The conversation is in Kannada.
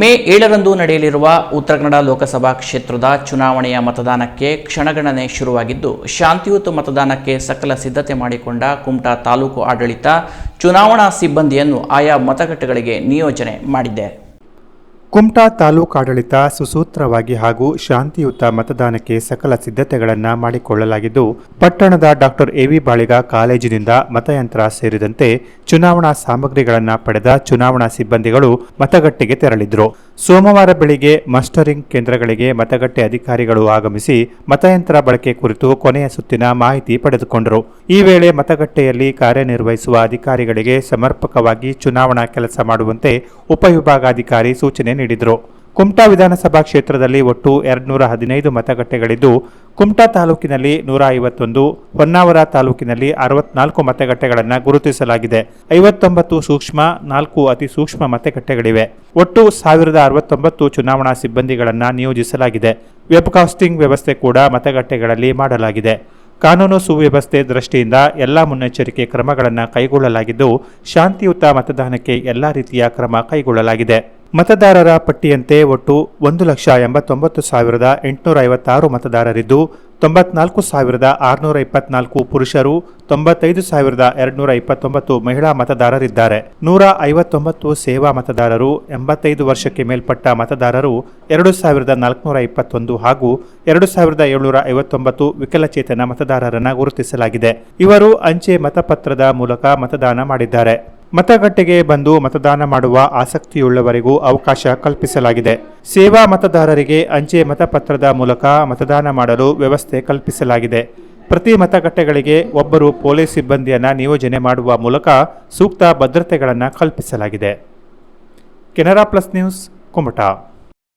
ಮೇ ಏಳರಂದು ನಡೆಯಲಿರುವ ಉತ್ತರ ಕನ್ನಡ ಲೋಕಸಭಾ ಕ್ಷೇತ್ರದ ಚುನಾವಣೆಯ ಮತದಾನಕ್ಕೆ ಕ್ಷಣಗಣನೆ ಶುರುವಾಗಿದ್ದು, ಶಾಂತಿಯುತ ಮತದಾನಕ್ಕೆ ಸಕಲ ಸಿದ್ಧತೆ ಮಾಡಿಕೊಂಡ ಕುಮಟಾ ತಾಲೂಕು ಆಡಳಿತ ಚುನಾವಣಾ ಸಿಬ್ಬಂದಿಯನ್ನು ಆಯಾ ಮತಗಟ್ಟೆಗಳಿಗೆ ನಿಯೋಜನೆ ಮಾಡಿದೆ. ಕುಮಟಾ ತಾಲೂಕಾಡಳಿತ ಸುಸೂತ್ರವಾಗಿ ಹಾಗೂ ಶಾಂತಿಯುತ ಮತದಾನಕ್ಕೆ ಸಕಲ ಸಿದ್ಧತೆಗಳನ್ನು ಮಾಡಿಕೊಳ್ಳಲಾಗಿದ್ದು, ಪಟ್ಟಣದ ಡಾಕ್ಟರ್ ಎವಿ ಬಾಳಿಗ ಕಾಲೇಜಿನಿಂದ ಮತಯಂತ್ರ ಸೇರಿದಂತೆ ಚುನಾವಣಾ ಸಾಮಗ್ರಿಗಳನ್ನು ಪಡೆದ ಚುನಾವಣಾ ಸಿಬ್ಬಂದಿಗಳು ಮತಗಟ್ಟೆಗೆ ತೆರಳಿದ್ರು. ಸೋಮವಾರ ಬೆಳಿಗ್ಗೆ ಮಸ್ಟರಿಂಗ್ ಕೇಂದ್ರಗಳಿಗೆ ಮತಗಟ್ಟೆ ಅಧಿಕಾರಿಗಳು ಆಗಮಿಸಿ ಮತಯಂತ್ರ ಬಳಕೆ ಕುರಿತು ಕೊನೆಯ ಸುತ್ತಿನ ಮಾಹಿತಿ ಪಡೆದುಕೊಂಡರು. ಈ ವೇಳೆ ಮತಗಟ್ಟೆಯಲ್ಲಿ ಕಾರ್ಯನಿರ್ವಹಿಸುವ ಅಧಿಕಾರಿಗಳಿಗೆ ಸಮರ್ಪಕವಾಗಿ ಚುನಾವಣಾ ಕೆಲಸ ಮಾಡುವಂತೆ ಉಪವಿಭಾಗಾಧಿಕಾರಿ ಸೂಚನೆ ನೀಡಿದರು. ಕುಮಟಾ ವಿಧಾನಸಭಾ ಕ್ಷೇತ್ರದಲ್ಲಿ ಒಟ್ಟು ಎರಡ್ನೂರ ಹದಿನೈದು ಮತಗಟ್ಟೆಗಳಿದ್ದು, ಕುಮಟಾ ತಾಲೂಕಿನಲ್ಲಿ ನೂರ ಐವತ್ತೊಂದು, ಹೊನ್ನಾವರ ತಾಲೂಕಿನಲ್ಲಿ ಅರವತ್ನಾಲ್ಕು ಮತಗಟ್ಟೆಗಳನ್ನು ಗುರುತಿಸಲಾಗಿದೆ. ಐವತ್ತೊಂಬತ್ತು ಸೂಕ್ಷ್ಮ, ನಾಲ್ಕು ಅತಿ ಸೂಕ್ಷ್ಮ ಮತಗಟ್ಟೆಗಳಿವೆ. ಒಟ್ಟು ಸಾವಿರದ ಅರವತ್ತೊಂಬತ್ತು ಚುನಾವಣಾ ಸಿಬ್ಬಂದಿಗಳನ್ನು ನಿಯೋಜಿಸಲಾಗಿದೆ. ವೆಬ್ಕಾಸ್ಟಿಂಗ್ ವ್ಯವಸ್ಥೆ ಕೂಡ ಮತಗಟ್ಟೆಗಳಲ್ಲಿ ಮಾಡಲಾಗಿದೆ. ಕಾನೂನು ಸುವ್ಯವಸ್ಥೆ ದೃಷ್ಟಿಯಿಂದ ಎಲ್ಲ ಮುನ್ನೆಚ್ಚರಿಕೆ ಕ್ರಮಗಳನ್ನು ಕೈಗೊಳ್ಳಲಾಗಿದ್ದು, ಶಾಂತಿಯುತ ಮತದಾನಕ್ಕೆ ಎಲ್ಲ ರೀತಿಯ ಕ್ರಮ ಕೈಗೊಳ್ಳಲಾಗಿದೆ. ಮತದಾರರ ಪಟ್ಟಿಯಂತೆ ಒಟ್ಟು ಒಂದು ಲಕ್ಷ ಎಂಬತ್ತೊಂಬತ್ತು ಸಾವಿರದ ಎಂಟುನೂರ ಐವತ್ತಾರು ಮತದಾರರಿದ್ದು, ತೊಂಬತ್ನಾಲ್ಕು ಸಾವಿರದ ಆರುನೂರ ಇಪ್ಪತ್ನಾಲ್ಕು ಪುರುಷರು, ತೊಂಬತ್ತೈದು ಸಾವಿರದ ಎರಡುನೂರ ಇಪ್ಪತ್ತೊಂಬತ್ತು ಮಹಿಳಾ ಮತದಾರರಿದ್ದಾರೆ. ನೂರ ಐವತ್ತೊಂಬತ್ತು ಸೇವಾ ಮತದಾರರು, ಎಂಬತ್ತೈದು ವರ್ಷಕ್ಕೆ ಮೇಲ್ಪಟ್ಟ ಮತದಾರರು, ಎರಡು ಸಾವಿರದ ನಾಲ್ಕುನೂರ ಇಪ್ಪತ್ತೊಂದು ಹಾಗೂ ಎರಡು ಸಾವಿರದ ಏಳುನೂರ ಐವತ್ತೊಂಬತ್ತು ವಿಕಲಚೇತನ ಮತದಾರರನ್ನು ಗುರುತಿಸಲಾಗಿದೆ. ಇವರು ಅಂಚೆ ಮತಪತ್ರದ ಮೂಲಕ ಮತದಾನ ಮಾಡಿದ್ದಾರೆ. ಮತಗಟ್ಟೆಗೆ ಬಂದು ಮತದಾನ ಮಾಡುವ ಆಸಕ್ತಿಯುಳ್ಳವರಿಗೂ ಅವಕಾಶ ಕಲ್ಪಿಸಲಾಗಿದೆ. ಸೇವಾ ಮತದಾರರಿಗೆ ಅಂಚೆ ಮತಪತ್ರದ ಮೂಲಕ ಮತದಾನ ಮಾಡಲು ವ್ಯವಸ್ಥೆ ಕಲ್ಪಿಸಲಾಗಿದೆ. ಪ್ರತಿ ಮತಗಟ್ಟೆಗಳಿಗೆ ಒಬ್ಬರು ಪೊಲೀಸ್ ಸಿಬ್ಬಂದಿಯನ್ನು ನಿಯೋಜನೆ ಮಾಡುವ ಮೂಲಕ ಸೂಕ್ತ ಭದ್ರತೆಗಳನ್ನು ಕಲ್ಪಿಸಲಾಗಿದೆ. Canara Plus News, Kumta.